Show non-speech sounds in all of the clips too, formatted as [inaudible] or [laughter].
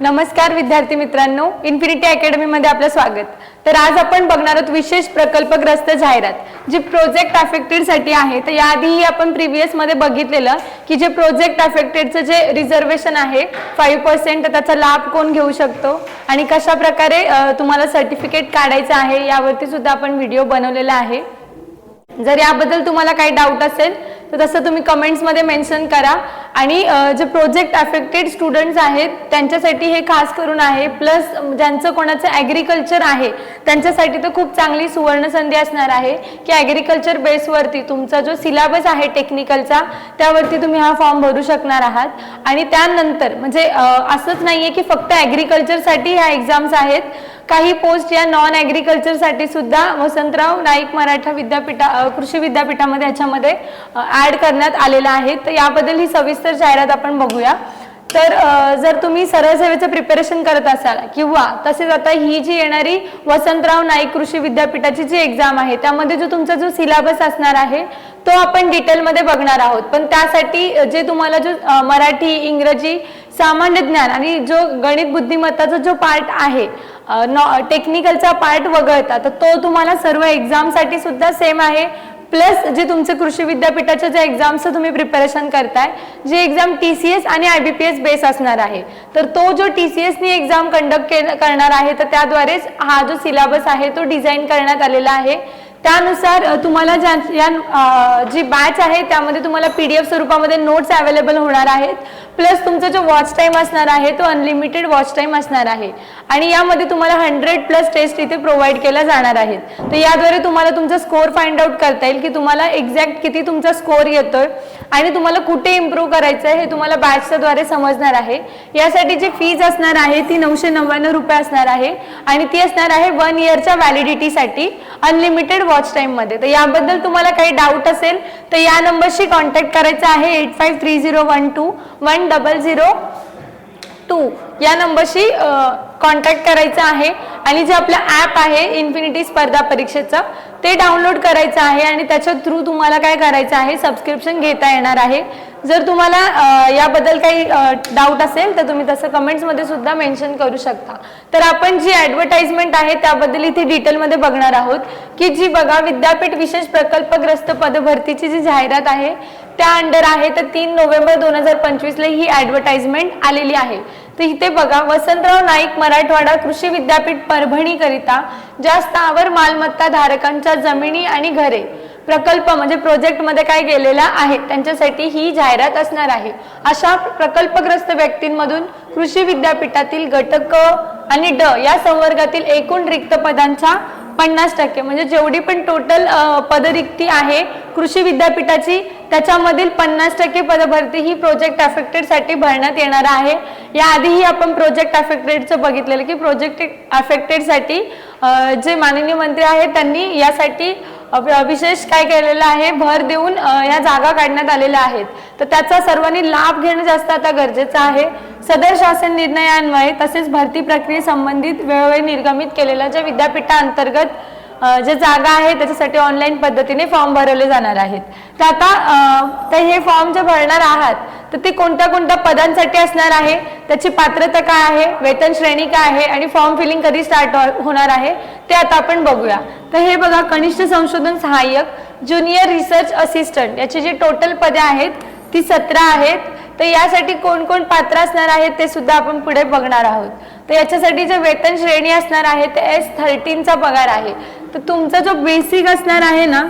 नमस्कार विद्यार्थी मित्रांनो. इन्फिनिटी अकॅडमीमध्ये आपलं स्वागत. तर आज आपण बघणार आहोत विशेष प्रकल्पग्रस्त जाहिरात जी प्रोजेक्ट अफेक्टेडसाठी आहे. तर याआधीही आपण प्रिव्हियसमध्ये बघितलेलं की जे प्रोजेक्ट अफेक्टेडचं जे रिझर्वेशन आहे फाईव्ह पर्सेंट त्याचा लाभ कोण घेऊ शकतो? आणि कशा प्रकारे तुम्हाला सर्टिफिकेट काढायचं आहे यावरती सुद्धा आपण व्हिडिओ बनवलेला आहे. जर याबद्दल तुम्हाला काही डाऊट असेल तर तसं तुम्ही कमेंट्समध्ये मेन्शन करा. आणि जे प्रोजेक्ट अफेक्टेड स्टुडंट्स आहेत त्यांच्यासाठी हे खास करून आहे. प्लस ज्यांचं कोणाचं ॲग्रिकल्चर आहे त्यांच्यासाठी तर खूप चांगली सुवर्णसंधी असणार आहे. की ॲग्रिकल्चर बेसवरती तुमचा जो सिलेबस आहे टेक्निकलचा त्यावरती तुम्ही हा फॉर्म भरू शकणार आहात. आणि त्यानंतर म्हणजे असंच नाही आहे की फक्त ॲग्रिकल्चरसाठी ह्या एक्झाम्स आहेत. काही पोस्ट या नॉन ॲग्रिकल्चरसाठी सुद्धा वसंतराव नाईक मराठा विद्यापीठा कृषी विद्यापीठामध्ये याच्यामध्ये ऍड करण्यात आलेला आहे. तर याबद्दल ही सविस्तर जाहिरात आपण बघूया. तर जर तुम्ही सरळ सेवेचं प्रिपरेशन करत असाल किंवा तसेच आता ही जी येणारी वसंतराव नाईक कृषी विद्यापीठाची जी एक्झाम आहे त्यामध्ये जो तुमचा जो सिलेबस असणार आहे तो आपण डिटेलमध्ये बघणार आहोत. पण त्यासाठी जे तुम्हाला जो मराठी इंग्रजी सामान्य ज्ञान आणि जो गणित बुद्धिमत्ताचा जो पार्ट आहे नॉ टेक्निकलचा पार्ट वगळता. तर तो तुम्हाला सर्व एक्झामसाठी सुद्धा सेम आहे. प्लस जे तुमचे कृषी विद्यापीठाच्या ज्या एक्झामचं तुम्ही प्रिपरेशन करताय जी एक्झाम टी सी एस आणि I B P S base असणार आहे. तर तो जो टी सी एसनी एक्झाम कंडक्ट करणार आहे तर त्याद्वारेच हा जो सिलेबस आहे तो डिझाईन करण्यात आलेला आहे. त्यानुसार तुम्हाला ज्या या जी बॅच आहे त्यामध्ये तुम्हाला पी डी एफ स्वरूपामध्ये नोट्स अवेलेबल होणार आहेत. प्लस तुमचा जो वॉच टाईम असणार आहे तो अनलिमिटेड वॉच टाईम असणार आहे. आणि यामध्ये तुम्हाला हंड्रेड प्लस टेस्ट इथे प्रोव्हाइड केल्या जाणार आहेत. तर याद्वारे तुम्हाला तुमचा स्कोअर फाइंड आउट करता येईल की तुम्हाला एक्झॅक्ट किती तुमचा स्कोर येतोय आणि तुम्हाला कुठे इम्प्रूव्ह करायचं आहे हे तुम्हाला बॅचच्या द्वारे समजणार आहे. यासाठी जी फीज असणार आहे ती नऊशे नव्याण्णव रुपये असणार आहे. आणि ती असणार आहे वन इयरच्या व्हॅलिडिटीसाठी अनलिमिटेड वॉच टाईममध्ये. तर याबद्दल तुम्हाला काही डाऊट असेल तर या नंबरशी कॉन्टॅक्ट करायचा आहे eight five three zero one two one double zero two या नंबरशी कॉन्टॅक्ट करायचा आहे आणि जे आपलं ॲप आहे इन्फिनिटी स्पर्धा परीक्षेचं ते डाउनलोड करायचं आहे आणि त्याच्या थ्रू तुम्हाला काय करायचं आहे सबस्क्रिप्शन घेता येणार आहे. जर तुम्हाला याबद्दल काही डाऊट असेल तर तुम्ही तसं कमेंट्समध्ये सुद्धा मेन्शन करू शकता. तर आपण जी ॲडव्हर्टाइजमेंट आहे त्याबद्दल इथे डिटेलमध्ये बघणार आहोत की जी बघा विद्यापीठ विशेष प्रकल्पग्रस्त पदभरतीची जी जाहिरात आहे त्या अंडर आहे तर तीन नोव्हेंबर दोन हजार पंचवीसला ही ॲडव्हर्टाइजमेंट आलेली आहे. तर इथे बघा वसंतराव नाईक मराठवाडा कृषी विद्यापीठ परभणी करिता ज्या स्थावर मालमत्ता धारकांच्या जमिनी आणि घरे प्रकल्प म्हणजे प्रोजेक्टमध्ये काय गेलेला आहे त्यांच्यासाठी ही जाहिरात असणार आहे. अशा प्रकल्पग्रस्त व्यक्तींमधून कृषी विद्यापीठातील घटक आणि ड या संवर्गातील एकूण रिक्त पदांच्या पन्नास टक्के. म्हणजे जेवढी पण टोटल पदरिक्ती आहे कृषी विद्यापीठाची त्याच्यामधील पन्नास टक्के पदभरती ही प्रोजेक्ट अफेक्टेडसाठी भरण्यात येणार आहे. याआधीही आपण प्रोजेक्ट अफेक्टेडचं बघितलेलं की प्रोजेक्ट अफेक्टेडसाठी जे माननीय मंत्री आहेत त्यांनी यासाठी विशेष काय केलेलं आहे? भर देऊन या जागा काढण्यात आलेल्या आहेत. तर त्याचा सर्वांनी लाभ घेणं जास्त आता गरजेचं आहे. सदर शासन निर्णयान्वये तसेच भरती प्रक्रियेसंबंधित वेळोवेळी निर्गमित केलेल्या ज्या विद्यापीठाअंतर्गत जे जागा आहे त्याच्यासाठी ऑनलाईन पद्धतीने फॉर्म भरवले जाणार आहेत. तर आता तर हे फॉर्म जे भरणार आहात तर ते कोणत्या कोणत्या पदांसाठी असणार आहे? त्याची पात्रता काय आहे? वेतन श्रेणी काय आहे? आणि फॉर्म फिलिंग कधी स्टार्ट हो-, होणार आहे? ते आता आपण बघूया. तर हे बघा कनिष्ठ संशोधन सहाय्यक ज्युनियर रिसर्च असिस्टंट याची जी टोटल पदे आहेत ती सतरा आहेत. तर यासाठी कोण कोण पात्र असणार आहेत ते सुद्धा आपण पुढे बघणार आहोत. तर याच्यासाठी जे वेतन श्रेणी असणार आहे ते एस थर्टीनचा पगार आहे. तर तुमचा जो बेसिक असणार आहे ना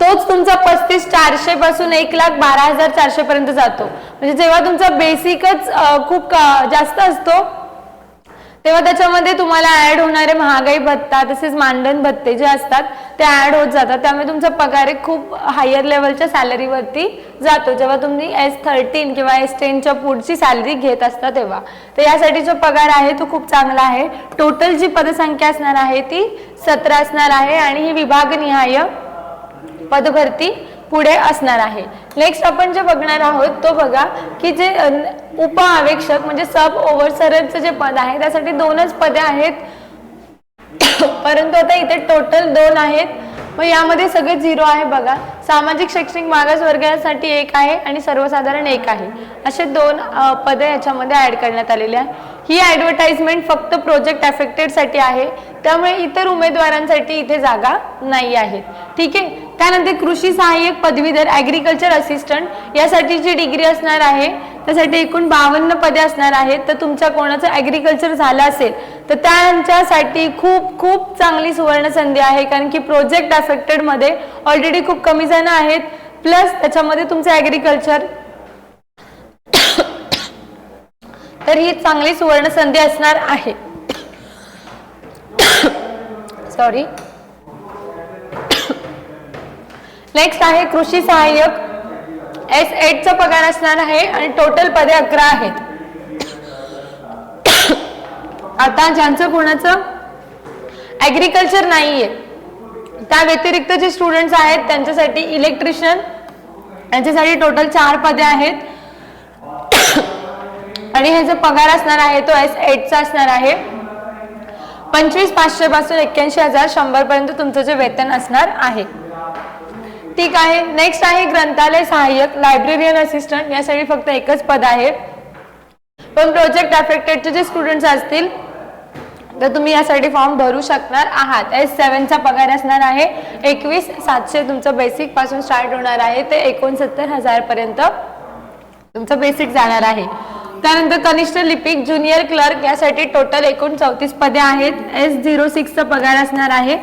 तोच तुमचा पस्तीस चारशे पासून एक लाख बारा हजार चारशे पर्यंत जातो. म्हणजे जेव्हा तुमचा बेसिकच खूप जास्त असतो तेव्हा त्याच्यामध्ये तुम्हाला ऍड होणारे महागाई भत्ता तसेच मानधन भत्ते जे असतात ते ऍड होत जातात. त्यामुळे तुमचा पगार एक खूप हायर लेवलच्या सॅलरीवरती जातो. जेव्हा तुम्ही एस थर्टीन किंवा एस टेनच्या पुढची सॅलरी घेत असता तेव्हा. तर यासाठी जो पगार आहे तो खूप चांगला आहे. टोटल जी पदसंख्या असणार आहे ती सतरा असणार आहे आणि ही विभागनिहाय पदभरती पुढे असणार आहे. नेक्स्ट आपण जे बघणार आहोत तो बघा की जे उपआवेक्षक म्हणजे सब ओव्हरसरचं जे पद आहे त्यासाठी दोनच पदे आहेत. [coughs] परंतु आता इथे टोटल दोन आहेत. मग यामध्ये सगळे झिरो आहे बघा. सामाजिक शैक्षणिक मागास वर्गासाठी एक आहे आणि सर्वसाधारण एक आहे. असे दोन पदे याच्यामध्ये ऍड करण्यात आलेले आहे. ही ऍडव्हर्टाइजमेंट फक्त प्रोजेक्ट अफेक्टेडसाठी आहे. त्यामुळे इतर उमेदवारांसाठी इथे जागा नाही आहेत ठीक आहे? त्यानंतर कृषी सहाय्यक पदवीधर ॲग्रिकल्चर असिस्टंट यासाठी जी डिग्री असणार आहे. त्यासाठी एकूण बावन्न पदे असणार आहेत. तर तुमच्या कोणाचं ॲग्रिकल्चर झालं असेल तर त्यांच्यासाठी खूप खूप चांगली सुवर्ण संधी आहे. कारण की प्रोजेक्ट अफेक्टेडमध्ये ऑलरेडी खूप कमी जण आहेत. प्लस त्याच्यामध्ये तुमचं ॲग्रिकल्चर तर ही चांगली सुवर्ण संधी असणार आहे. सॉरी नेक्स्ट आहे कृषी सहाय्यक. एस एटचा पगार असणार आहे आणि टोटल पदे अकरा आहेत. आता ज्यांचं कोणाचं? ॲग्रिकल्चर नाहीये. त्या व्यतिरिक्त जे स्टुडंट्स आहेत त्यांच्यासाठी इलेक्ट्रिशियन यांच्यासाठी टोटल चार पदे आहेत. आणि हे जो पगार असणार आहे तो एस एटचा असणार आहे. पंचवीस पाचशे पासून एक्क्याऐंशी हजार शंभर पर्यंत तुमचं जे वेतन असणार आहे. ठीक आहे. नेक्स्ट आहे ग्रंथालय सहाय्यक लायब्ररियन असिस्टंट यासाठी फक्त एकच पद आहे. पण प्रोजेक्ट अफेक्टेडचे जे स्टुडंट्स असतील तर तुम्ही यासाठी फॉर्म भरू शकणार आहात. एस सेवनचा पगार असणार आहे. एकवीस सातशे तुमचं बेसिकपासून स्टार्ट होणार आहे. ते एकोणसत्तर हजार पर्यंत तुमचं बेसिक जाणार आहे. त्यानंतर कनिष्ठ लिपिक ज्युनियर क्लर्क यासाठी टोटल एकूण चौतीस पदे आहेत. एस झिरो सिक्सचा पगार असणार आहे.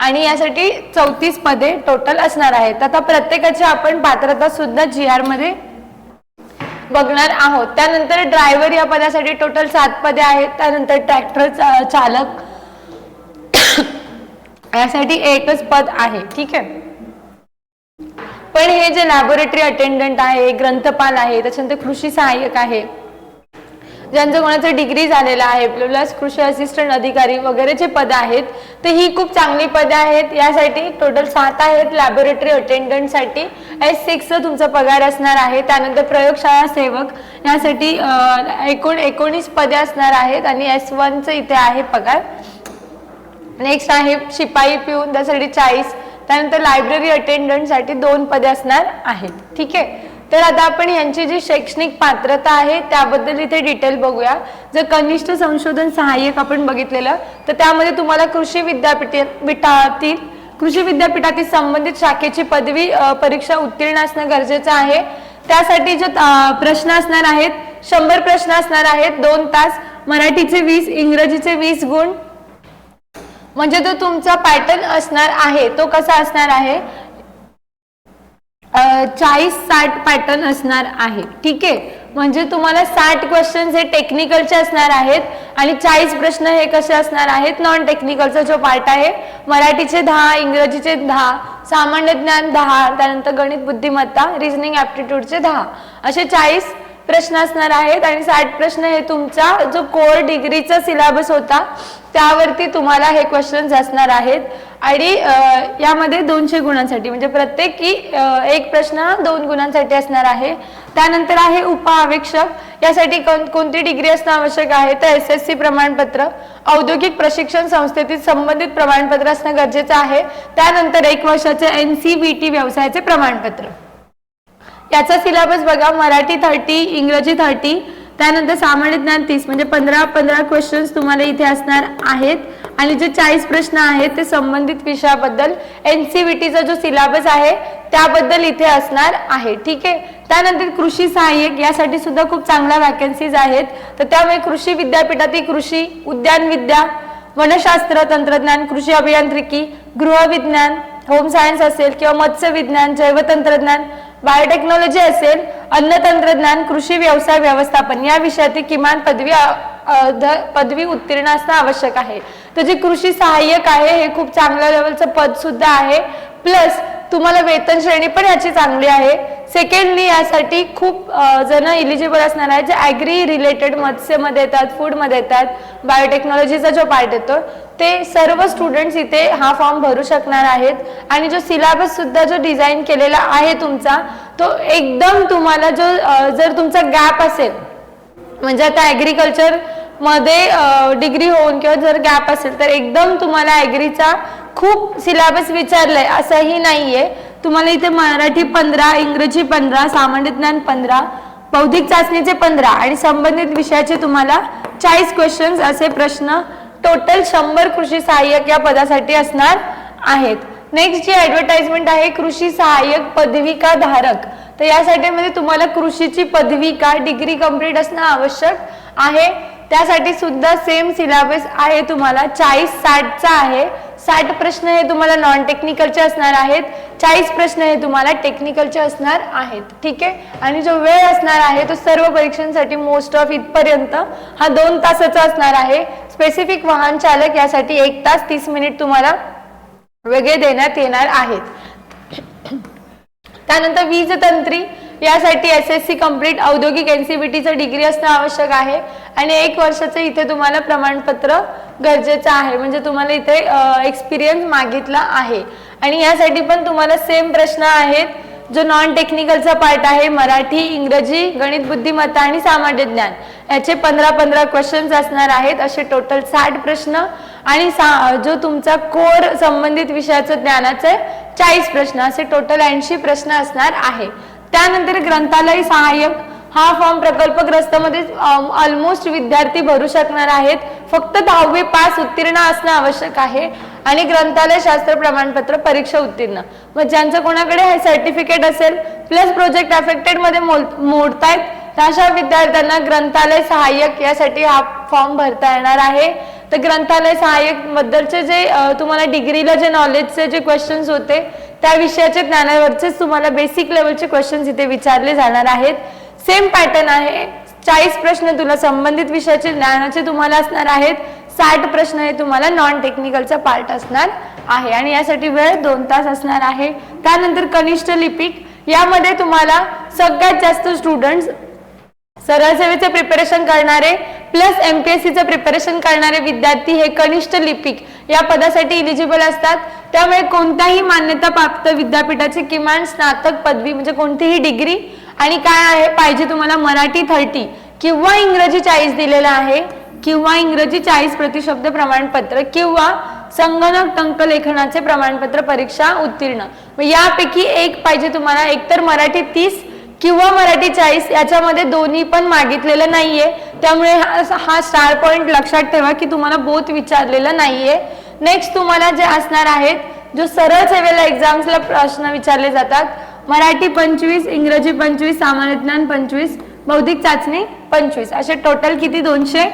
आणि यासाठी चौतीस पदे टोटल असणार आहेत. आता प्रत्येकाची आपण पात्रता सुद्धा जी आरमध्ये बघणार आहोत. त्यानंतर ड्रायव्हर या पदासाठी टोटल सात पदे आहेत. त्यानंतर ट्रॅक्टर चालक [coughs] यासाठी एकच पद आहे. ठीक आहे? पण हे जे लॅबोरेटरी अटेंडंट आहे ग्रंथपाल आहे त्याच्यानंतर कृषी सहाय्यक आहे ज्यांचं कोणाचं डिग्री झालेलं आहे प्लस कृषी असिस्टंट अधिकारी वगैरे जे पद आहेत ते ही खूप चांगली पदे आहेत. यासाठी टोटल सात आहेत लॅबोरेटरी अटेंडंटसाठी एस सिक्सचं तुमचा पगार असणार आहे. त्यानंतर प्रयोगशाळा सेवक यासाठी एकूण एकोणीस पदे असणार आहेत आणि एस वनचं इथे आहे पगार. नेक्स्ट आहे शिपाई पिऊन त्यासाठी चाळीस. त्यानंतर लायब्ररी अटेंडंटसाठी दोन पदे असणार आहेत. ठीक आहे? तर आता आपण यांची जी शैक्षणिक पात्रता आहे त्याबद्दल इथे डिटेल बघूया. जर कनिष्ठ संशोधन सहाय्यक आपण बघितलेलं तर त्यामध्ये तुम्हाला कृषी विद्यापीठ पीठातील कृषी विद्यापीठातील संबंधित शाखेची पदवी परीक्षा उत्तीर्ण असणं गरजेचं आहे. त्यासाठी जे प्रश्न असणार आहेत शंभर प्रश्न असणार आहेत दोन तास मराठीचे वीस इंग्रजीचे वीस गुण म्हणजे तो तुमचा पॅटर्न असणार आहे तो कसा असणार आहे? चाळीस साठ पॅटर्न असणार आहे. ठीक आहे? म्हणजे तुम्हाला साठ क्वेश्चन हे टेक्निकलचे असणार आहेत आणि चाळीस प्रश्न हे कसे असणार आहेत? नॉन टेक्निकलचा जो पार्ट आहे मराठीचे दहा इंग्रजीचे दहा सामान्य ज्ञान दहा त्यानंतर गणित बुद्धिमत्ता रिझनिंग ऍप्टिट्यूडचे दहा. असे चाळीस प्रश्न असणार आहेत आणि साठ प्रश्न हे तुमचा जो कोर डिग्रीचा सिलेबस होता त्यावरती तुम्हाला हे क्वेश्चन्स असणार आहेत. आणि यामध्ये दोनशे गुणांसाठी म्हणजे प्रत्येकी एक प्रश्न दोन गुणांसाठी असणार आहे. त्यानंतर आहे उपआवेक्षक यासाठी कोण- कोणती डिग्री असणं आवश्यक आहे? तर एस एस सी प्रमाणपत्र. औद्योगिक प्रशिक्षण संस्थेतील संबंधित प्रमाणपत्र असणं गरजेचं आहे. त्यानंतर एक वर्षाचे एन सी बी टी व्यवसायाचे प्रमाणपत्र. याचा सिलेबस बघा. मराठी थर्टी इंग्रजी थर्टी त्यानंतर सामान्य ज्ञान तीस म्हणजे पंधरा पंधरा क्वेश्चन्स तुम्हाला इथे असणार आहेत. आणि जे चाळीस प्रश्न आहेत ते संबंधित विषयाबद्दल एन सी टीचा जो सिलेबस आहे त्याबद्दल इथे असणार आहे. ठीक आहे? त्यानंतर कृषी सहाय्यक यासाठी सुद्धा खूप चांगल्या वॅकन्सीज आहेत. तर त्यामुळे कृषी विद्यापीठातील कृषी उद्यान विद्या वनशास्त्र तंत्रज्ञान कृषी अभियांत्रिकी गृहविज्ञान होम सायन्स असेल किंवा मत्स्य विज्ञान जैवतंत्रज्ञान बायोटेक्नॉलॉजी असेल अन्न तंत्रज्ञान कृषी व्यवसाय व्यवस्थापन या विषयातील किमान पदवी पदवी उत्तीर्ण असणं आवश्यक आहे. तर जे कृषी सहाय्यक आहे हे खूप चांगल्या लेवलचं पद सुद्धा आहे. प्लस तुम्हाला वेतन श्रेणी पण याची चांगली आहे. सेकंडली यासाठी खूप जण इलिजिबल असणार आहे जे ॲग्री रिलेटेड मत्स्यमध्ये येतात फूडमध्ये येतात बायोटेक्नॉलॉजीचा जो पार्ट येतो ते सर्व स्टुडंट्स इथे हा फॉर्म भरू शकणार आहेत. आणि जो सिलेबससुद्धा जो डिझाईन केलेला आहे तुमचा तो एकदम तुम्हाला जो जर तुमचा गॅप असेल म्हणजे आता ॲग्रिकल्चरमध्ये डिग्री होऊन किंवा जर गॅप असेल तर एकदम तुम्हाला ॲग्रीचा खूप सिलेबस विचारलाय असंही नाहीये. तुम्हाला इथे मराठी पंधरा इंग्रजी पंधरा सामान्य ज्ञान पंधरा बौद्धिक चाचणीचे पंधरा आणि संबंधित विषयाचे तुम्हाला चाळीस क्वेश्चन्स असे प्रश्न टोटल शंभर कृषी सहाय्यक या पदासाठी असणार आहेत. नेक्स्ट जी ऍडव्हर्टाइजमेंट आहे कृषी सहाय्यक पदविका धारक. तर यासाठी म्हणजे तुम्हाला कृषीची पदविका डिग्री कंप्लीट असणं आवश्यक आहे. त्यासाठी सुद्धा सेम सिलेबस आहे तुम्हाला. चाळीस साठचा आहे. साठ प्रश्न हे तुम्हाला नॉन टेक्निकलचे असणार आहेत. चाळीस प्रश्न हे तुम्हाला टेक्निकलचे असणार आहेत. ठीक आहे? आणि जो वेळ असणार आहे तो सर्व परीक्षांसाठी मोस्ट ऑफ इथपर्यंत हा दोन तासाचा असणार आहे. स्पेसिफिक वाहन चालक यासाठी एक तास तीस मिनिट तुम्हाला वेगळे देण्यात येणार आहेत. त्यानंतर वीज तंत्री यासाठी एस एस सी कंप्लीट औद्योगिक एनसीबीटीचं डिग्री असणं आवश्यक आहे. आणि एक वर्षाचं इथे तुम्हाला प्रमाणपत्र गरजेचं आहे. म्हणजे तुम्हाला इथे एक्सपिरियन्स मागितला आहे. आणि यासाठी पण तुम्हाला सेम प्रश्न आहेत. जो नॉन टेक्निकलचा पार्ट आहे मराठी इंग्रजी गणित बुद्धिमत्ता आणि सामान्य ज्ञान. याचे पंधरा पंधरा क्वेश्चन्स असणार आहेत. असे टोटल साठ प्रश्न आणि सा- जो तुमचा कोर संबंधित विषयाचं ज्ञानाचे चाळीस प्रश्न असे टोटल ऐंशी प्रश्न असणार आहे. त्यानंतर ग्रंथालय सहाय्यक हा फॉर्म प्रकल्पग्रस्तमध्ये ऑलमोस्ट विद्यार्थी भरू शकणार आहेत. फक्त दहावी पास उत्तीर्ण असणं आवश्यक आहे आणि ग्रंथालय शास्त्र प्रमाणपत्र परीक्षा उत्तीर्ण. मग ज्यांचं कोणाकडे हे सर्टिफिकेट असेल प्लस प्रोजेक्ट अफेक्टेडमध्ये मोडतायत तर अशा विद्यार्थ्यांना ग्रंथालय सहाय्यक यासाठी हा फॉर्म भरता येणार आहे. तर ग्रंथालय सहाय्यक बद्दलचे जे तुम्हाला डिग्रीला जे नॉलेजचे जे क्वेश्चन्स होते त्या विषयाचे ज्ञानावरचेच तुम्हाला बेसिक लेवलचे क्वेश्चन्स इथे विचारले जाणार आहेत. सेम पॅटर्न आहे. चाळीस प्रश्न तुला संबंधित विषयाचे ज्ञानाचे तुम्हाला असणार आहेत. साठ प्रश्न हे तुम्हाला नॉन टेक्निकलचा पार्ट असणार आहे. आणि यासाठी वेळ दोन तास असणार आहे. त्यानंतर कनिष्ठ लिपिक. यामध्ये तुम्हाला सगळ्यात जास्त स्टुडंट्स सरळ सेवेचे प्रिपरेशन करणारे प्लस एमपीएससीचं प्रिपरेशन करणारे विद्यार्थी हे कनिष्ठ लिपिक. या पदासाठी इलिजिबल असतात. त्यामुळे कोणत्याही मान्यता प्राप्त विद्यापीठाची किमान स्नातक पदवी म्हणजे कोणतीही डिग्री आणि काय आहे? पाहिजे तुम्हाला मराठी थर्टी किंवा इंग्रजी चाळीस दिलेलं आहे. किंवा इंग्रजी चाळीस प्रतिशब्द प्रमाणपत्र किंवा संगणक टंकलेखनाचे प्रमाणपत्र परीक्षा उत्तीर्ण. मग यापैकी एक पाहिजे तुम्हाला. एकतर मराठी तीस किंवा मराठी चाळीस याच्यामध्ये दोन्ही पण मागितलेलं नाहीये. त्यामुळे हा हा स्टार पॉइंट लक्षात ठेवा की तुम्हाला बोथ विचारलेलं नाहीये. नेक्स्ट तुम्हाला जे असणार आहेत जो सरळ सेवेला एक्झाम्सला प्रश्न विचारले जातात मराठी पंचवीस इंग्रजी पंचवीस सामान्य ज्ञान पंचवीस बौद्धिक चाचणी पंचवीस. असे टोटल किती? दोनशे.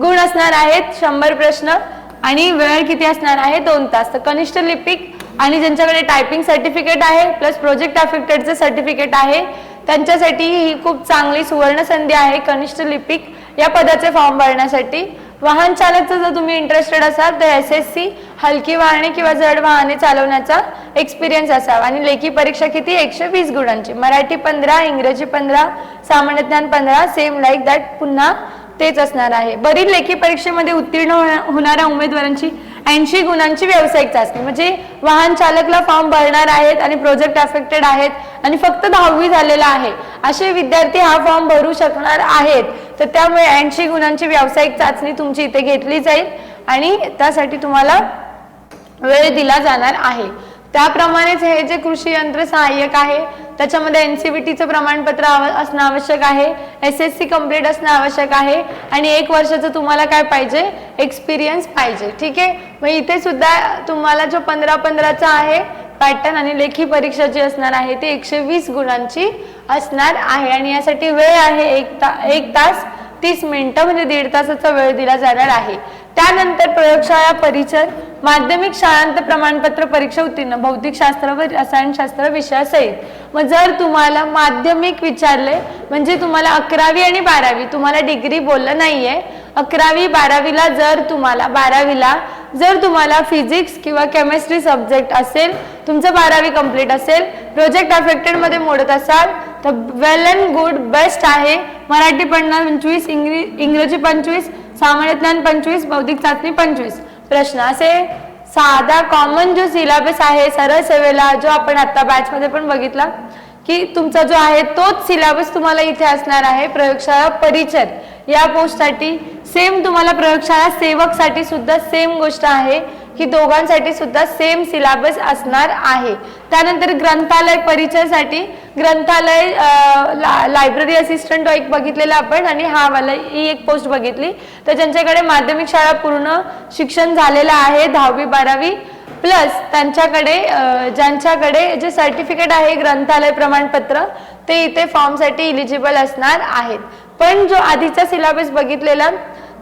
गुण असणार आहेत शंभर प्रश्न आणि वेळ किती असणार आहे? दोन तास. तर कनिष्ठ लिपिक आणि ज्यांच्याकडे टायपिंग सर्टिफिकेट आहे प्लस प्रोजेक्ट अफेक्टेडचं सर्टिफिकेट आहे त्यांच्यासाठी ही खूप चांगली सुवर्ण संधी आहे कनिष्ठ लिपिक या पदाचे फॉर्म भरण्यासाठी. वाहन चालकचं जर तुम्ही इंटरेस्टेड असाल तर एस एस सी हलकी वाहने किंवा जड वाहने चालवण्याचा एक्सपिरियन्स असावा. आणि लेखी परीक्षा किती? एकशे वीस गुणांची. मराठी पंधरा इंग्रजी पंधरा सामान्य ज्ञान पंधरा सेम लाईक दॅट पुन्हा तेच असणार आहे. बरीच लेखी परीक्षेमध्ये उत्तीर्ण होणाऱ्या उमेदवारांची ऐंशी गुणांची व्यावसायिक चाचणी म्हणजे वाहन चालकला फॉर्म भरणार आहेत आणि प्रोजेक्ट अफेक्टेड आहेत आणि फक्त दहावी झालेला आहे. असे विद्यार्थी हा फॉर्म भरू शकणार आहेत. तर त्यामुळे ऐंशी गुणांची व्यावसायिक चाचणी तुमची इथे घेतली जाईल आणि त्यासाठी तुम्हाला वेळ दिला जाणार आहे. त्याप्रमाणेच हे जे कृषी यंत्र सहाय्यक आहे त्याच्यामध्ये एनसीबीटीचं प्रमाणपत्र आव- असणं आवश्यक आहे एस एस सी कंप्लीट असणं आवश्यक आहे आणि एक वर्षाचं तुम्हाला काय पाहिजे? एक्सपिरियन्स पाहिजे. ठीक आहे? मग इथे सुद्धा तुम्हाला जो पंधरा पंधराचा आहे पॅटर्न आणि लेखी परीक्षा जी असणार आहे ती एकशे वीस गुणांची असणार आहे आणि यासाठी वेळ आहे एक ता एक तास तीस मिनिटं म्हणजे दीड तासाचा वेळ दिला जाणार आहे. त्यानंतर प्रयोगशाळा परिचय माध्यमिक शाळांत प्रमाणपत्र परीक्षा उत्तीर्ण भौतिक शास्त्र व रसायनशास्त्र विषयासहित. मग जर तुम्हाला माध्यमिक विचारले म्हणजे तुम्हाला अकरावी आणि बारावी तुम्हाला डिग्री बोललं नाहीये अकरावी बारावीला जर तुम्हाला बारावीला जर तुम्हाला फिजिक्स किंवा केमिस्ट्री सब्जेक्ट असेल तुमचं बारावी कंप्लीट असेल प्रोजेक्ट अफेक्टेडमध्ये मोडत असाल तर वेल अँड गुड बेस्ट आहे. मराठी पन्नास पंचवीस इंग्रजी इंग्रजी पंचवीस सामान्य ज्ञान पंचवीस बौद्धिक चाचणी पंचवीस. प्रश्न असे साधा कॉमन जो सिलेबस आहे सरळ सेवेला जो आपण आता बॅचमध्ये पण बघितला की तुमचा जो आहे तोच सिलेबस तुम्हाला इथे असणार आहे प्रयोगशाळा परिचय या पोस्टसाठी सेम तुम्हाला प्रयोगशाळा सेवकसाठी सुद्धा सेम गोष्ट आहे. ही दोघांसाठी सुद्धा सेम सिलेबस असणार आहे. त्यानंतर ग्रंथालय परिचयासाठी ग्रंथालय लायब्ररी असिस्टंट एक बघितलेला आपण आणि हा वाला ही एक पोस्ट बघितली. तर ज्यांच्याकडे माध्यमिक शाळा पूर्ण शिक्षण झालेलं आहे दहावी बारावी प्लस त्यांच्याकडे ज्यांच्याकडे जे सर्टिफिकेट आहे ग्रंथालय प्रमाणपत्र ते इथे फॉर्मसाठी इलिजिबल असणार आहेत. पण जो आधीचा सिलेबस बघितलेला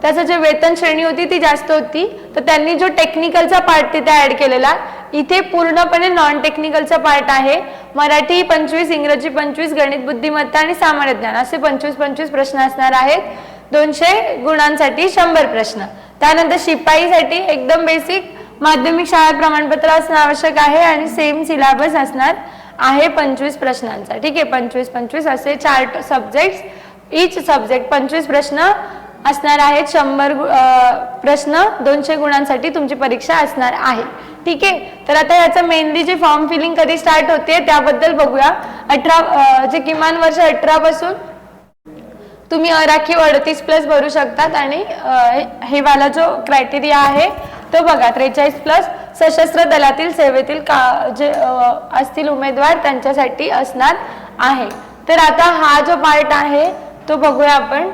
त्याचं जे वेतन श्रेणी होती ती जास्त होती. तर त्यांनी जो टेक्निकलचा पार्ट तिथे ऍड केलेला इथे पूर्णपणे नॉन टेक्निकलचा पार्ट आहे. मराठी पंचवीस इंग्रजी पंचवीस गणित बुद्धिमत्ता आणि सामान्य ज्ञान असे पंचवीस पंचवीस प्रश्न असणार आहेत. दोनशे गुणांसाठी शंभर प्रश्न. त्यानंतर शिपाईसाठी एकदम बेसिक माध्यमिक शाळा प्रमाणपत्र असणं आवश्यक आहे आणि सेम सिलेबस असणार आहे पंचवीस प्रश्नांचा. ठीक आहे पंचवीस पंचवीस असे चार सब्जेक्ट इच सब्जेक्ट पंचवीस प्रश्न असणार आहेत शंभर प्रश्न दोनशे गुणांसाठी तुमची परीक्षा असणार आहे. ठीक आहे? तर आता याचं मेनली जे फॉर्म फिलिंग कधी स्टार्ट होते त्याबद्दल बघूया. अठरा जे किमान वर्ष अठरा पासून तुम्ही राखीव अडतीस प्लस भरू शकतात आणि हे- वाला जो क्रायटेरिया आहे तो बघा. त्रेचाळीस प्लस सशस्त्र दलातील सेवेतील का जे असतील उमेदवार त्यांच्यासाठी असणार आहे. तर आता हा जो पार्ट आहे तो बघूया आपण.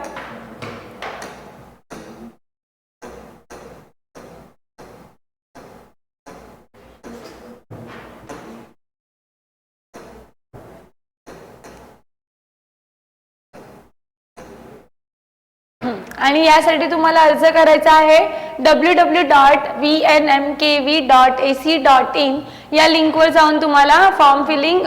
आणि यासाठी तुम्हाला अर्ज करायचा आहे W W dot V N M K V dot A C dot in या लिंकवर जाऊन तुम्हाला फॉर्म फिलिंग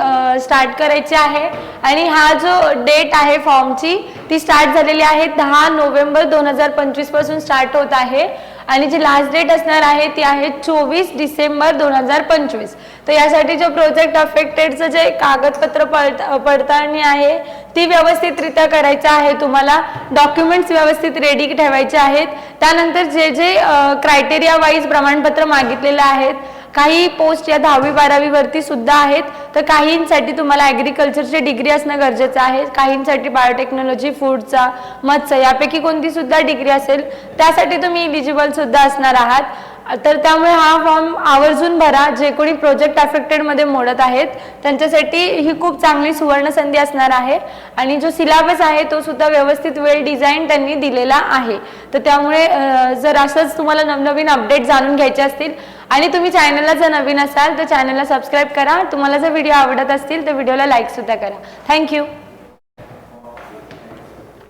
स्टार्ट करायचे आहे. आणि हा जो डेट आहे फॉर्मची ती स्टार्ट झालेली आहे दहा नोव्हेंबर दोन हजार पंचवीसपासून स्टार्ट होत आहे. आणि जी लास्ट डेट असणार आहे ती आहे चोवीस डिसेंबर दोन हजार पंचवीस. तर यासाठी जो प्रोजेक्ट अफेक्टेडचं जे कागदपत्र पडताळणी आहे ती व्यवस्थितरित्या करायचं आहे. तुम्हाला डॉक्युमेंट्स व्यवस्थित रेडी ठेवायचे आहेत. त्यानंतर जे जे क्रायटेरिया वाईज प्रमाणपत्र मागितलेले आहेत काही पोस्ट या दहावी बारावी वरती सुद्धा आहेत. तर काहींसाठी तुम्हाला ॲग्रिकल्चरची डिग्री असणं गरजेचं आहे. काहींसाठी बायोटेक्नॉलॉजी फूडचा मत्स्य यापैकी कोणती सुद्धा डिग्री असेल त्यासाठी तुम्ही इलिजिबल सुद्धा असणार आहात. तर त्यामुळे हा फॉर्म आवर्जून भरा. जे कोणी प्रोजेक्ट अफेक्टेडमध्ये मोडत आहेत त्यांच्यासाठी ही खूप चांगली सुवर्ण संधी असणार आहे. आणि जो सिलेबस आहे तो सुद्धा व्यवस्थित वेल डिझाईन त्यांनी दिलेला आहे. तर त्यामुळे जर असंच तुम्हाला नवनवीन अपडेट जाणून घ्यायचे असतील आणि तुम्ही चॅनलला जर नवीन असाल तर चॅनलला सबस्क्राईब करा. तुम्हाला जर व्हिडिओ आवडत असतील तर व्हिडिओला लाईकसुद्धा करा. थँक्यू